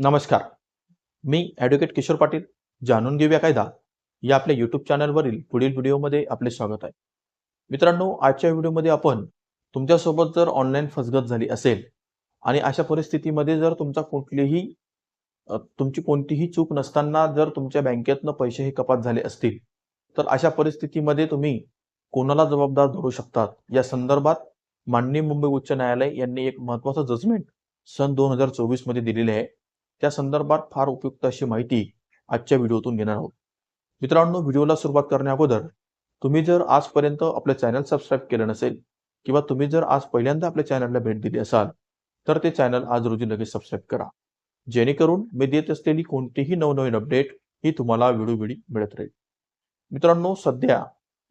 नमस्कार. मी ॲडव्होकेट किशोर पाटील जाणून घेऊया कायदा. या आपल्या यूट्यूब चॅनलवरील पुढील व्हिडिओमध्ये आपले स्वागत आहे. मित्रांनो आजच्या व्हिडिओमध्ये आपण तुमच्यासोबत जर ऑनलाईन फसगत झाली असेल आणि अशा परिस्थितीमध्ये जर तुमचा कुठलीही तुमची कोणतीही चूक नसताना जर तुमच्या बँकेतनं पैसे हे कपात झाले असतील तर अशा परिस्थितीमध्ये तुम्ही कोणाला जबाबदार धरू शकतात? या संदर्भात माननीय मुंबई उच्च न्यायालय यांनी एक महत्वाचं जजमेंट सन दोन हजार चोवीसमध्ये दिलेले आहे. त्या संदर्भात फार उपयुक्त अशी माहिती आजच्या व्हिडिओतून घेणार आहोत. मित्रांनो व्हिडिओला सुरुवात करण्याअगोदर तुम्ही जर आजपर्यंत आपलं चॅनल सबस्क्राईब केलं नसेल किंवा तुम्ही जर आज पहिल्यांदा आपल्या चॅनलला भेट दिली असाल तर ते चॅनल आज रोजी लगेच सबस्क्राईब करा. जेणेकरून मी देत असलेली कोणतीही नवनवीन अपडेट ही तुम्हाला वेळोवेळी मिळत राहील. मित्रांनो सध्या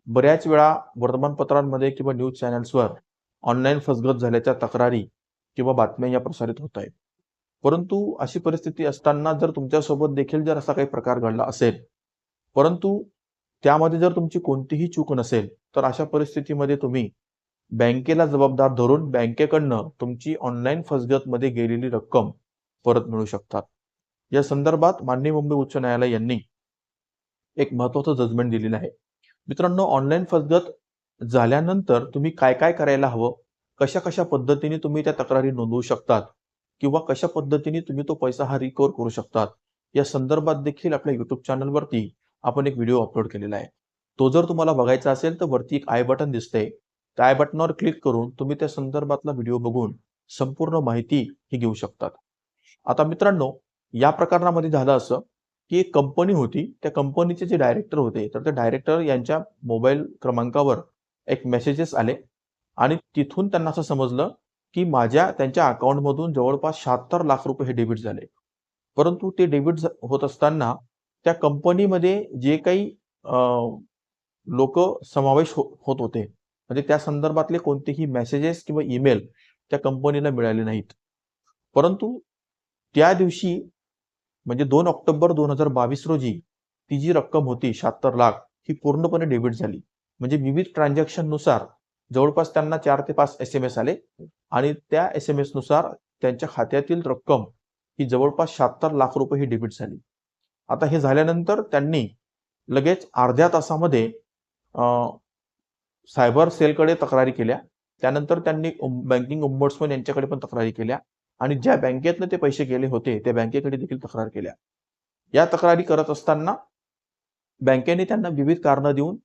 बऱ्याच वेळा वर्तमानपत्रांमध्ये किंवा न्यूज चॅनल्सवर ऑनलाईन फसगत झाल्याच्या तक्रारी किंवा बातम्या या प्रसारित होत आहेत. परंतु अशी परिस्थिती असताना जर तुमच्यासोबत देखील जर असा काही प्रकार घडला असेल परंतु त्यामध्ये जर तुमची कोणतीही चूक नसेल तर अशा परिस्थितीमध्ये तुम्ही बँकेला जबाबदार धरून बँकेकडनं तुमची ऑनलाईन फसगतमध्ये गेलेली रक्कम परत मिळू शकतात. या संदर्भात माननीय मुंबई उच्च न्यायालय यांनी एक महत्वाचं जजमेंट दिलेलं आहे. मित्रांनो ऑनलाईन फसगत झाल्यानंतर तुम्ही काय काय करायला हवं? कशा कशा पद्धतीने तुम्ही त्या तक्रारी नोंदवू शकतात? किंवा कशा पद्धतीने तुम्ही तो पैसा हा रिकवर करू शकतात. या संदर्भात देखील आपल्या युट्यूब चॅनलवरती आपण एक व्हिडिओ अपलोड केलेला आहे. तो जर तुम्हाला बघायचा असेल तर वरती एक आय बटन दिसतंय. त्या आय बटनावर क्लिक करून तुम्ही त्या संदर्भातला व्हिडिओ बघून संपूर्ण माहिती ही घेऊ शकतात. आता मित्रांनो या प्रकरणामध्ये झालं असं की एक कंपनी होती. त्या कंपनीचे जे डायरेक्टर होते तर त्या डायरेक्टर यांच्या मोबाईल क्रमांकावर एक मेसेजेस आले. आणि तिथून त्यांना असं समजलं की माझ्या त्यांच्या अकाउंटमधून जवळपास शहात्तर लाख रुपये हे डेबिट झाले. परंतु ते डेबिट होत असताना त्या कंपनीमध्ये जे काही लोक समावेश हो- होत होते म्हणजे त्या संदर्भातले कोणतेही मेसेजेस किंवा ईमेल त्या कंपनीला मिळाले नाहीत. परंतु त्या दिवशी म्हणजे दोन ऑक्टोबर दोन हजार बावीस रोजी ती जी रक्कम होती शहात्तर लाख ही पूर्णपणे डेबिट झाली. म्हणजे विविध ट्रान्झॅक्शननुसार जवळपास त्यांना चार ते पाच एस एम एस आले. आणि त्या एस एम एसनुसार त्यांच्या खात्यातील रक्कम ही जवळपास शहात्तर लाख रुपये ही डेबिट झाली. आता हे झाल्यानंतर त्यांनी लगेच अर्ध्या तासामध्ये सायबर सेलकडे तक्रारी केल्या. त्यानंतर त्यांनी बँकिंग ओम्बड्समन यांच्याकडे पण तक्रारी केल्या. आणि ज्या बँकेतनं ते पैसे गेले होते त्या बँकेकडे देखील तक्रार केल्या. या तक्रारी करत असताना बँकेने त्यांना विविध कारणं देऊन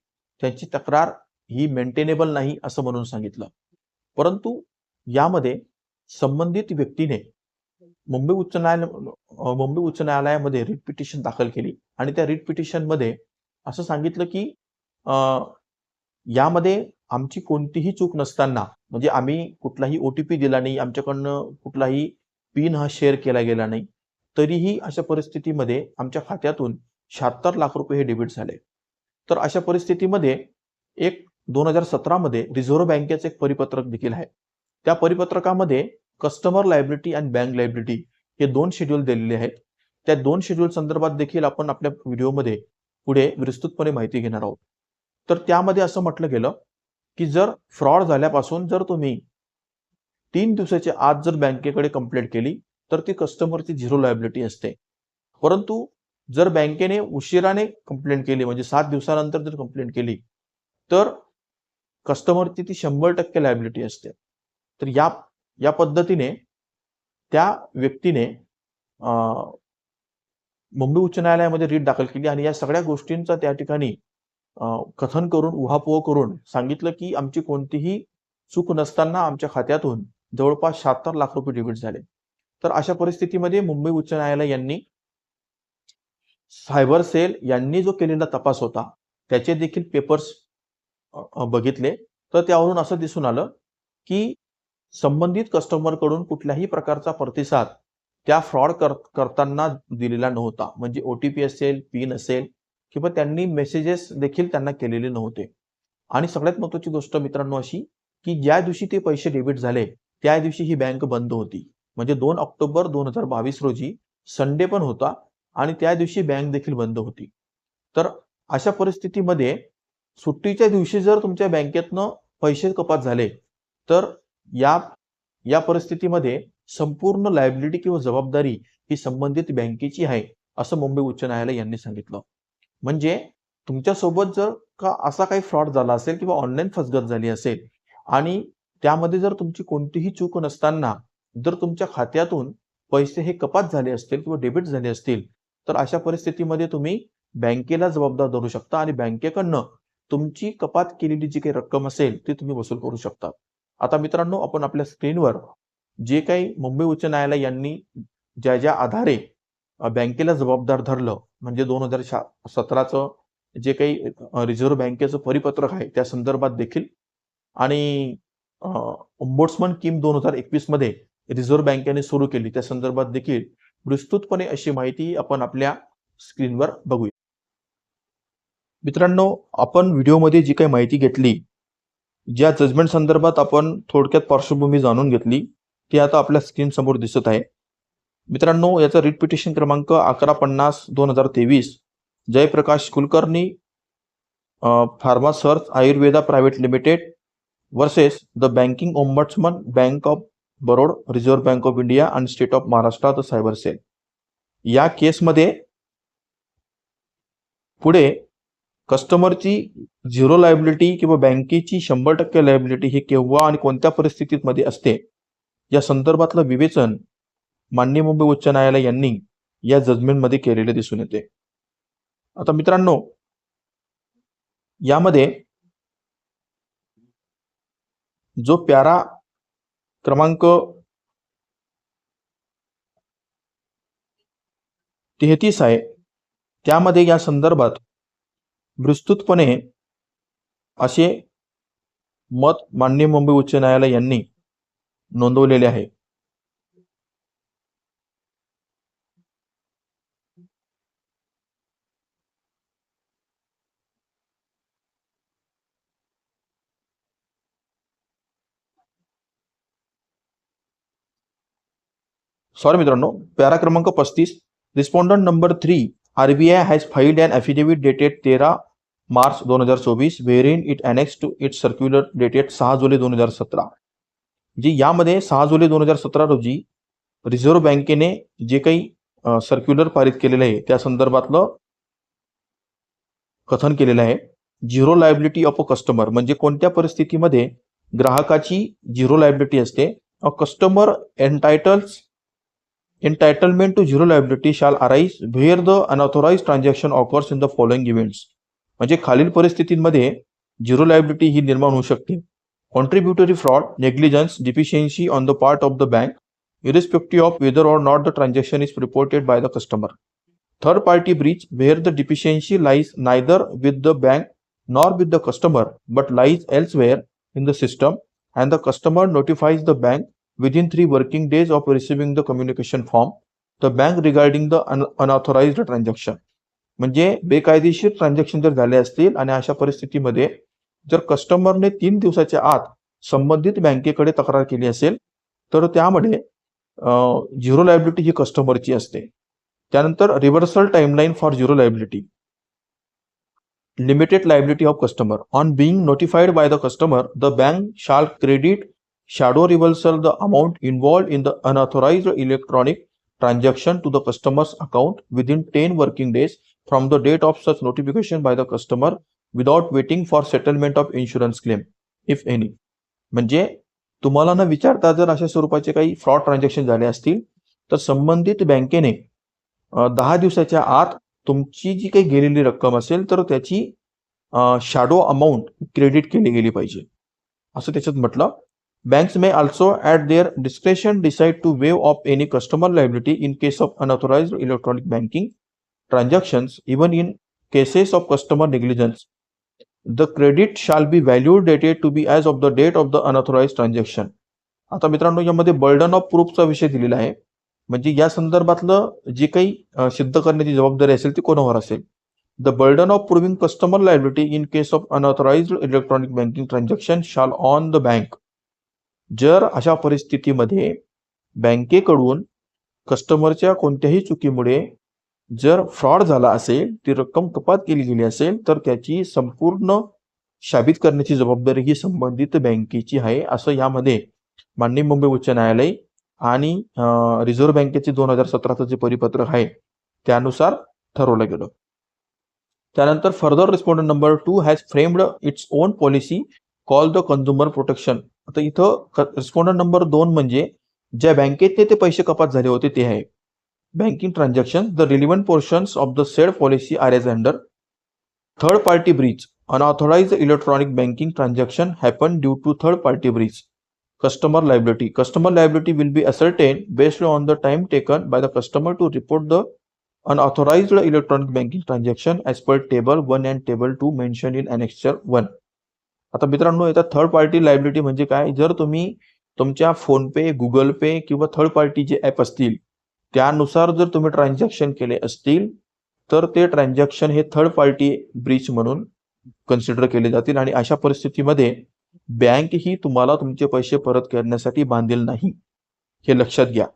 त्यांची तक्रार ही मेंटेनेबल नाही असं म्हणून सांगितलं. परंतु यामध्ये संबंधित व्यक्तीने मुंबई उच्च न्यायालय मुंबई उच्च न्यायालयामध्ये रिट पिटिशन दाखल केली आणि त्या रिट पिटिशनमध्ये असं सांगितलं की यामध्ये आमची कोणतीही चूक नसताना म्हणजे आम्ही कुठलाही ओटीपी दिला नाही आमच्याकडनं कुठलाही पिन हा शेअर केला गेला नाही तरीही अशा परिस्थितीमध्ये आमच्या खात्यातून शहात्तर लाख रुपये हे डेबिट झाले. तर अशा परिस्थितीमध्ये एक दोन हजार सतरामध्ये रिझर्व्ह बँकेचं एक परिपत्रक देखील आहे. त्या परिपत्रकामध्ये कस्टमर लायबिलिटी आणि बँक लायबिलिटी हे दोन शेड्यूल दिलेले आहेत. त्या दोन शेड्यूल संदर्भात देखील आपण आपल्या व्हिडिओमध्ये पुढे विस्तृतपणे माहिती घेणार आहोत. तर त्यामध्ये असं म्हटलं गेलं की जर फ्रॉड झाल्यापासून जर तुम्ही तीन दिवसाच्या आत जर बँकेकडे कंप्लेंट केली तर ती कस्टमरची झिरो लायबिलिटी असते. परंतु जर बँकेने उशिराने कंप्लेंट केली म्हणजे सात दिवसानंतर जर कंप्लेंट केली तर कस्टमरची ती शंभर टक्के लायबिलिटी असते. तर या या पद्धतीने त्या व्यक्तीने मुंबई उच्च न्यायालयामध्ये रीट दाखल केली आणि या सगळ्या गोष्टींचा त्या ठिकाणी कथन करून उहापोह करून सांगितलं की आमची कोणतीही चूक नसताना आमच्या खात्यातून जवळपास शहात्तर लाख रुपये डेबिट झाले. तर अशा परिस्थितीमध्ये मुंबई उच्च न्यायालय यांनी सायबर सेल यांनी जो केलेला तपास होता त्याचे देखील पेपर्स बघितले तर त्यावरून असं दिसून आलं की संबंधित कस्टमरकडून कुठल्याही प्रकारचा प्रतिसाद त्या फ्रॉड कर करताना दिलेला नव्हता. म्हणजे ओटीपी असेल पिन असेल किंवा त्यांनी मेसेजेस देखील त्यांना केलेले नव्हते. आणि सगळ्यात महत्वाची गोष्ट मित्रांनो अशी की ज्या दिवशी ते पैसे डेबिट झाले त्या दिवशी ही बँक बंद होती. म्हणजे दोन ऑक्टोबर दोन हजार बावीस रोजी संडे पण होता आणि त्या दिवशी बँक देखील बंद होती. तर अशा परिस्थितीमध्ये सुट्टीच्या दिवशी जर तुमच्या बँकेतनं पैसे कपात झाले तर या या परिस्थितीमध्ये संपूर्ण लायबिलिटी किंवा जबाबदारी ही संबंधित बँकेची आहे असं मुंबई उच्च न्यायालय यांनी सांगितलं. म्हणजे तुमच्यासोबत जर का असा काही फ्रॉड झाला असेल किंवा ऑनलाईन फसगत झाली असेल आणि त्यामध्ये जर तुमची कोणतीही चूक नसताना जर तुमच्या खात्यातून पैसे हे कपात झाले असतील किंवा डेबिट झाले असतील तर अशा परिस्थितीमध्ये तुम्ही बँकेला जबाबदार धरू शकता आणि बँकेकडनं तुमची कपात केलेली जी काही रक्कम असेल ती तुम्ही वसूल करू शकता. आता मित्रांनो आपण आपल्या स्क्रीनवर जे काही मुंबई उच्च न्यायालय यांनी ज्या ज्या आधारे बँकेला जबाबदार धरलं म्हणजे दोन हजार सतराचं जे काही रिझर्व्ह बँकेचं परिपत्रक आहे त्या संदर्भात देखील आणि ओम्बोट्समन किम दोन हजार एकवीसमध्ये रिझर्व्ह बँकेने सुरू केली. त्या संदर्भात देखील विस्तृतपणे अशी माहिती आपण आपल्या स्क्रीनवर बघूया. मित्रांनो आपण व्हिडिओमध्ये जी काही माहिती घेतली ज्या जजमेंट संदर्भात आपण थोडक्यात पार्श्वभूमी जाणून घेतली ती आता आपल्या स्क्रीन समोर दिसत आहे. मित्रांनो याचा रिट पिटिशन क्रमांक अकरा पन्नास दोन हजार तेवीस Jayprakash Kulkarni pharma search Ayurveda private limited versus the banking ombudsman bank of Baroda reserve bank of India आणि state of Maharashtra the cyber cell या केसमध्ये पुढे कस्टमरची झिरो लायबिलिटी किंवा बँकेची शंभर टक्के लायबिलिटी ही केव्हा आणि कोणत्या परिस्थितीमध्ये असते? या संदर्भातलं विवेचन माननीय मुंबई उच्च न्यायालय यांनी या जजमेंटमध्ये केलेले दिसून येते. आता मित्रांनो यामध्ये जो प्यारा क्रमांक तेहतीस आहे त्यामध्ये या संदर्भात विस्तृतपणे असे मत माननीय मुंबई उच्च न्यायालय यांनी नोंदवलेले आहे. सॉरी मित्रांनो पॅरा क्रमांक पस्तीस respondent number three RBI has filed and affidavit dated तेरा मार्च दोन हजार चोवीस where it annex to it circular dated सहा जुलै दोन हजार सतरा. जी यामध्ये सहा जुलै दोन हजार सतरा रोजी रिझर्व्ह बँकेने जे काही सर्क्युलर पारित केलेलं आहे त्या संदर्भातलं कथन केलेलं आहे. Zero liability of a customer म्हणजे कोणत्या परिस्थितीमध्ये ग्राहकाची झिरो लायबिलिटी असते? Customer entitles entitlement to zero liability shall arise where the unauthorized transaction occurs in the following events म्हणजे खालील परिस्थितीमध्ये झिरो लायबिलिटी ही निर्माण होऊ शकते. Contributory fraud negligence deficiency on the part of the bank irrespective of whether or not the transaction is reported by the customer third party breach where the deficiency lies neither with the bank nor with the customer but lies elsewhere in the system and the customer notifies the bank within three working days of receiving the communication form, the bank regarding the unauthorized transaction. म्हणजे बेकायदेशीर transaction जर झाले असतील आणि अशा परिस्थितीमध्ये जर कस्टमरने तीन दिवसाच्या आत संबंधित बँकेकडे तक्रार केली असेल तर त्यामध्ये झिरो लायबिलिटी ही कस्टमरची असते त्यानंतर reversal timeline for zero liability limited liability of customer on being notified by the customer the bank shall credit shadow reversal the amount involved in the unauthorized electronic transaction to the customer's account within 10 working days from the date of such notification by the customer without waiting for settlement of insurance claim if any म्हणजे तुम्हाला न विचारता जर अशा स्वरूपाचे काही fraud transaction झाले असतील तर संबंधित बँकेने दहा दिवसाच्या आत तुमची जी काही गेलेली रक्कम असेल तर त्याची शॅडो अमाऊंट क्रेडिट केली गेली पाहिजे असं त्याच्यात म्हटलं banks may also at their discretion decide to waive off any customer liability in case of unauthorized electronic banking transactions even in cases of customer negligence the credit shall be value dated to be as of the date of the unauthorized transaction आता मित्रांनो यामध्ये burden of प्रूफचा विषय दिलेला आहे. म्हणजे या संदर्भातलं जे काही सिद्ध करण्याची जबाबदारी असेल ती कोणावर असेल? The burden of proving customer liability in case of unauthorized electronic banking transaction shall on the bank जर अशा परिस्थितीमध्ये बँकेकडून कस्टमरच्या कोणत्याही चुकीमुळे जर फ्रॉड झाला असेल ती रक्कम कपात केली गेली असेल तर त्याची संपूर्ण शाबित करण्याची जबाबदारी ही संबंधित बँकेची आहे असं यामध्ये माननीय मुंबई उच्च न्यायालय आणि रिझर्व्ह बँकेचे दोन हजार सतराचं जे परिपत्रक आहे त्यानुसार ठरवलं गेलं. त्यानंतर further respondent number two has framed its own policy call the consumer protection आता इथं रिस्पॉन्डंट नंबर दोन म्हणजे ज्या बँकेतने ते पैसे कपात झाले होते ते आहे. Banking transaction the relevant portions of the said policy are as under third party breach unauthorized electronic banking transaction happen due to third party breach customer liability customer liability will be ascertain based on the time taken by the customer to report the unauthorized electronic banking transaction as per table one and table two mention in annexure one आता मित्रांनो येतात third party liability म्हणजे काय? जर तुम्ही तुमच्या PhonePe Google पे किंवा थर्ड पार्टी जे ऍप असतील त्यानुसार जर तुम्ही ट्रान्झॅक्शन केले असतील तर ते ट्रान्झॅक्शन हे थर्ड पार्टी ब्रीच म्हणून कन्सिडर केले जातील आणि अशा परिस्थितीमध्ये बँक ही तुम्हाला तुमचे पैसे परत करण्यासाठी बांधील नाही. हे लक्षात घ्या.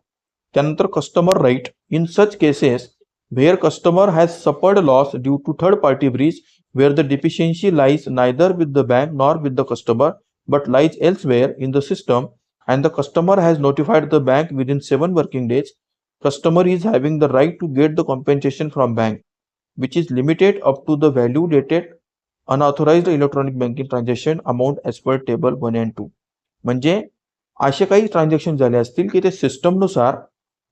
त्यानंतर customer right in such cases where customer has suffered loss due to third party breach where the deficiency lies neither with the bank nor with the customer but lies elsewhere in the system and the customer notified the the bank within seven working days customer is having the right to get the compensation from bank which is limited up to the value dated unauthorized electronic banking transaction amount as per table 1 and 2 म्हणजे असे काही transaction झाले असतील की ते सिस्टमनुसार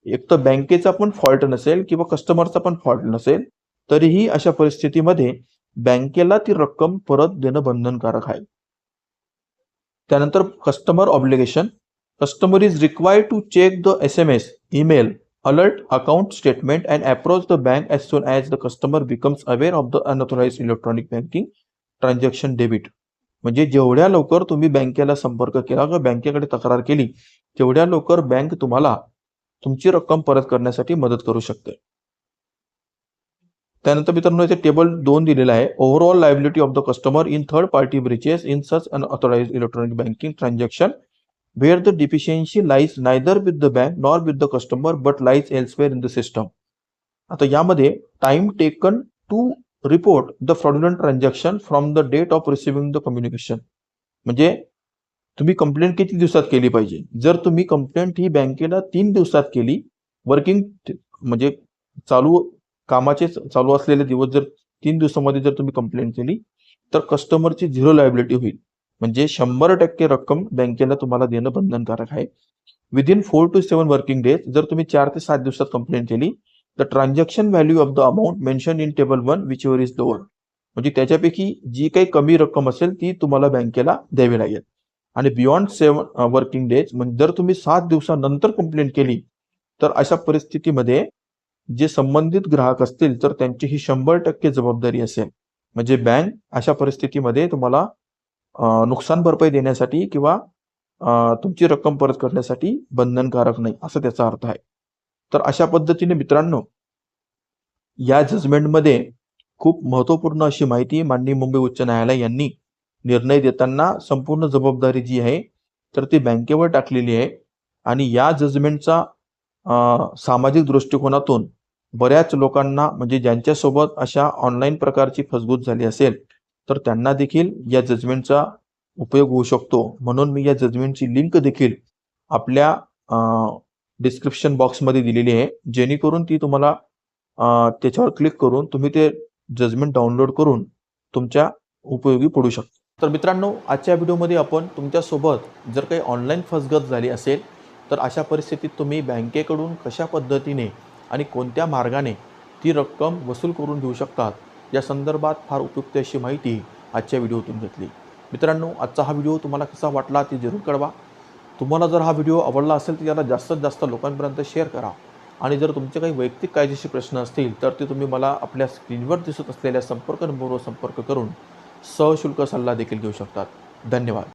एक तर बँकेचा पण फॉल्ट नसेल किंवा कस्टमरचा पण फॉल्ट नसेल तरीही अशा परिस्थितीमध्ये बँकेला ती रक्कम परत देणं बंधनकारक आहे. त्यानंतर customer obligation customer is required to check the S M S email alert account statement and approach the bank as soon as the customer becomes aware of the unauthorized electronic banking transaction debit म्हणजे जेवढ्या लवकर तुम्ही बँकेला संपर्क केला किंवा बँकेकडे तक्रार केली तेवढ्या लवकर बँक तुम्हाला तुमची रक्कम परत करण्यासाठी मदत करू शकते. त्यानंतर मित्रांनो इथे टेबल दोन दिलेला आहे. Overall liability of the customer in third party breaches in such unauthorized electronic banking transaction where the deficiency lies neither with the bank nor with the customer but lies elsewhere in the system आता यामध्ये time taken to report the fraudulent transaction from the date of receiving the communication म्हणजे तुम्ही complaint किती दिवसात केली पाहिजे? जर तुम्ही कंप्लेंट ही बँकेला तीन दिवसात केली वर्किंग म्हणजे चालू कामाचे चालू असलेले दिवस जर तीन दिवसामध्ये जर तुम्ही कंप्लेंट केली तर कस्टमरची झिरो लायबिलिटी होईल. म्हणजे शंभर टक्के रक्कम बँकेला तुम्हाला देणं बंधनकारक आहे. Within four to seven working days जर तुम्ही चार ते सात दिवसात कंप्लेंट केली तर transaction value of the amount mention in table one whichever is lower म्हणजे त्याच्यापैकी जी काही कमी रक्कम असेल ती तुम्हाला बँकेला द्यावी लागेल. आणि बियॉन्ड सेवन वर्किंग डेज म्हणजे जर तुम्ही सात दिवसानंतर कंप्लेंट केली तर अशा परिस्थितीमध्ये जे संबंधित ग्राहक असतील तर त्यांची ही शंभर टक्के जबाबदारी असेल. म्हणजे बँक अशा परिस्थितीमध्ये तुम्हाला नुकसान भरपाई देण्यासाठी किंवा तुमची रक्कम परत करण्यासाठी बंधनकारक नाही असं त्याचा अर्थ आहे. तर अशा पद्धतीने मित्रांनो या जजमेंटमध्ये खूप महत्त्वपूर्ण अशी माहिती माननीय मुंबई उच्च न्यायालय यांनी निर्णय देताना संपूर्ण जबाबदारी जी आहे तर ती बँकेवर टाकलेली आहे. आणि या जजमेंटचा सामाजिक दृष्टिकोनातून बऱ्याच लोकांना म्हणजे ज्यांच्यासोबत अशा ऑनलाईन प्रकारची फसगूत झाली असेल तर त्यांना देखील या जजमेंटचा उपयोग होऊ शकतो. म्हणून मी या जजमेंटची लिंक देखील आपल्या डिस्क्रिप्शन बॉक्समध्ये दिलेली आहे. जेणेकरून ती तुम्हाला त्याच्यावर क्लिक करून तुम्ही ते जजमेंट डाउनलोड करून तुमच्या उपयोगी पडू शकतो. तर मित्रांनो आजच्या व्हिडिओमध्ये आपण तुमच्यासोबत जर काही ऑनलाईन फसगत झाली असेल तर अशा परिस्थितीत तुम्ही बँकेकडून कशा पद्धतीने आणि कोणत्या मार्गाने ती रक्कम वसूल करून घेऊ शकतात? या संदर्भात फार उपयुक्त अशी माहिती आजच्या व्हिडिओतून घेतली. मित्रांनो आजचा हा व्हिडिओ तुम्हाला कसा वाटला ते जरूर कळवा. तुम्हाला जर हा व्हिडिओ आवडला असेल तर याला जास्तीत जास्त लोकांपर्यंत शेअर करा. आणि जर तुमचे काही वैयक्तिक कायदेशीर प्रश्न असतील तर ते तुम्ही मला आपल्या स्क्रीनवर दिसत असलेल्या संपर्क नंबरवर संपर्क करून सशुल्क सल्ला देखील घेऊ शकतात. धन्यवाद.